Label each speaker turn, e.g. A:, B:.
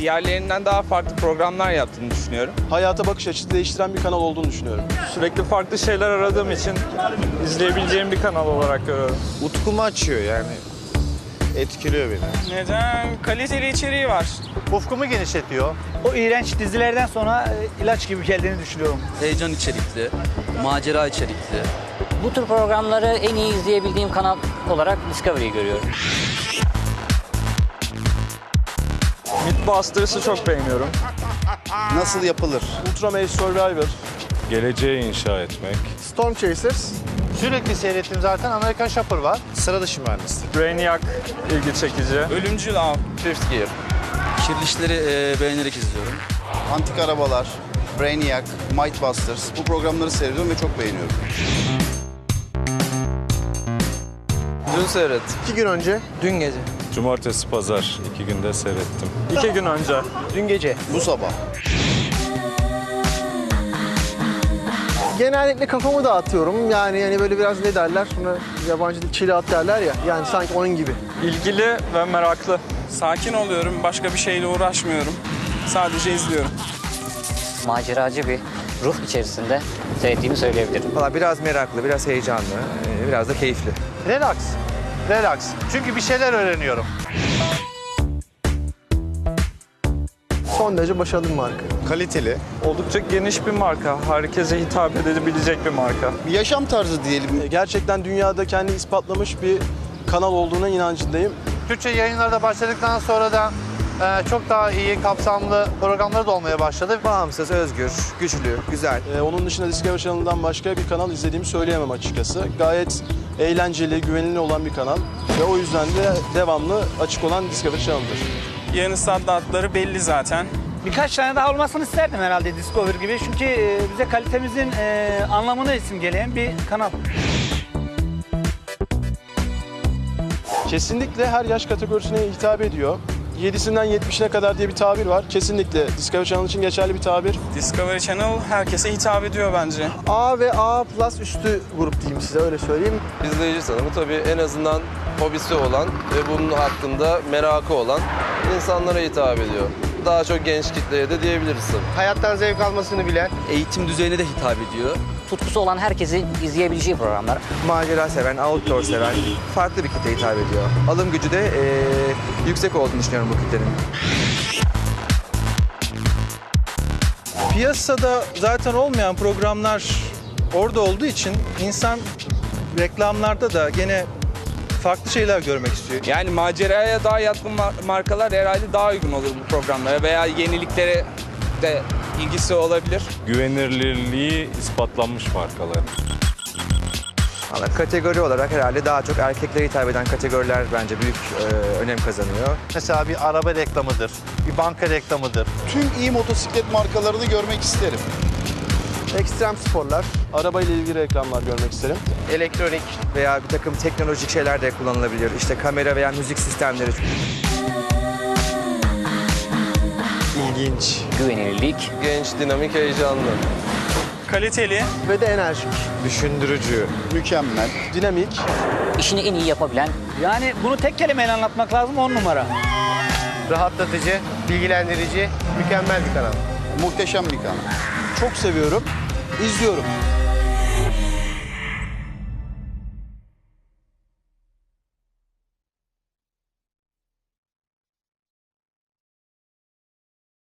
A: Diğerlerinden daha farklı programlar yaptığını düşünüyorum.
B: Hayata bakış açısı değiştiren bir kanal olduğunu düşünüyorum.
C: Sürekli farklı şeyler aradığım için izleyebileceğim bir kanal olarak görüyorum.
D: Utkumu açıyor yani. Etkiliyor beni.
A: Neden? Kaliteli içeriği var.
E: Ufkumu genişletiyor.
F: O iğrenç dizilerden sonra e, ilaç gibi geldiğini düşünüyorum.
G: heyecan içerikli, macera içerikli.
H: Bu tür programları en iyi izleyebildiğim kanal olarak Discovery'yi görüyorum.
C: Mythbusters'ı çok beğeniyorum.
D: Nasıl yapılır?
B: Ultraman Survivor,
I: Geleceği inşa etmek.
B: Storm Chasers,
E: Sürekli seyrettim zaten Amerikan Shopper var.
D: Sıra dışı mühendislik.
C: Brainiac ilgi çekici.
A: Ölümcül Av, Fifth Gear.
G: Kirli işleri e, beğenerek izliyorum.
D: Antik arabalar, Brainiac, Mythbusters bu programları seyrediyorum ve çok beğeniyorum.
A: Dün seyret.
B: iki gün önce,
A: Dün gece.
I: Cumartesi, pazar iki günde seyrettim.
C: İki gün önce.
F: Dün gece.
D: Bu sabah.
B: genellikle kafamı dağıtıyorum. Yani yani böyle biraz ne derler, sonra yabancı dil chill out derler ya. Yani sanki onun gibi.
C: İlgili ve meraklı.
A: Sakin oluyorum. Başka bir şeyle uğraşmıyorum. Sadece izliyorum.
H: Maceracı bir ruh içerisinde seyrettiğimi söyleyebilirim.
J: Valla biraz meraklı, biraz heyecanlı, e, biraz da keyifli.
E: Relax. Relax. Çünkü bir şeyler öğreniyorum.
B: Son derece başarılı bir marka.
D: Kaliteli.
C: Oldukça geniş bir marka. Herkese hitap edebilecek bir marka.
D: Bir yaşam tarzı diyelim.
B: Gerçekten dünyada kendini ispatlamış bir kanal olduğuna inancındayım.
E: Türkçe yayınlarda başladıktan sonra da e, çok daha iyi kapsamlı programları da olmaya başladı.
J: Bağımsız, özgür, güçlü, güzel.
B: Ee, onun dışında Discovery Channel'dan başka bir kanal izlediğimi söyleyemem açıkçası. Gayet eğlenceli, güvenilir olan bir kanal. Ve o yüzden de devamlı açık olan Discovery Channel'dır.
A: Yeni standartları belli zaten.
F: Birkaç tane daha olmasını isterdim herhalde Discovery gibi. Çünkü e, bize kalitemizin e, anlamını simgeleyen bir kanal.
B: Kesinlikle her yaş kategorisine hitap ediyor. 7'sinden 70'ine kadar diye bir tabir var. Kesinlikle Discovery Channel için geçerli bir tabir.
A: Discovery Channel herkese hitap ediyor bence.
B: A ve A plus üstü grup diyeyim size öyle söyleyeyim.
K: İzleyici sanımı tabii en azından hobisi olan ve bunun hakkında merakı olan insanlara hitap ediyor. Daha çok genç kitleye de diyebiliriz tabii.
E: Hayattan zevk almasını bilen.
G: Eğitim düzeyine de hitap ediyor.
H: Tutkusu olan herkesin izleyebileceği programlar.
J: Macera seven, outdoor seven, farklı bir kitle hitap ediyor. Alım gücü de e, yüksek olduğunu düşünüyorum bu kitlenin.
L: Piyasada zaten olmayan programlar orada olduğu için insan reklamlarda da gene farklı şeyler görmek istiyor.
A: Yani maceraya daha yatkın mar- markalar herhalde daha uygun olur bu programlara veya yeniliklere de ilgisi olabilir.
I: Güvenilirliği ispatlanmış markalar.
J: Valla kategori olarak herhalde daha çok erkeklere hitap eden kategoriler bence büyük e, önem kazanıyor.
E: Mesela bir araba reklamıdır, bir banka reklamıdır.
D: Tüm iyi motosiklet markalarını görmek isterim.
B: Ekstrem sporlar, arabayla ilgili reklamlar görmek isterim.
J: Elektronik veya bir takım teknolojik şeyler de kullanılabilir. İşte kamera veya müzik sistemleri.
B: İlginç
H: Güvenilirlik,
K: Genç, dinamik, heyecanlı.
A: Kaliteli,
B: ve de enerjik,
D: Düşündürücü. Mükemmel.
B: dinamik,
H: işini en iyi yapabilen,
F: Yani bunu tek kelimeyle anlatmak lazım on numara.
E: Rahatlatıcı, bilgilendirici, mükemmel bir kanal.
D: Muhteşem bir kanal.
B: çok seviyorum, izliyorum.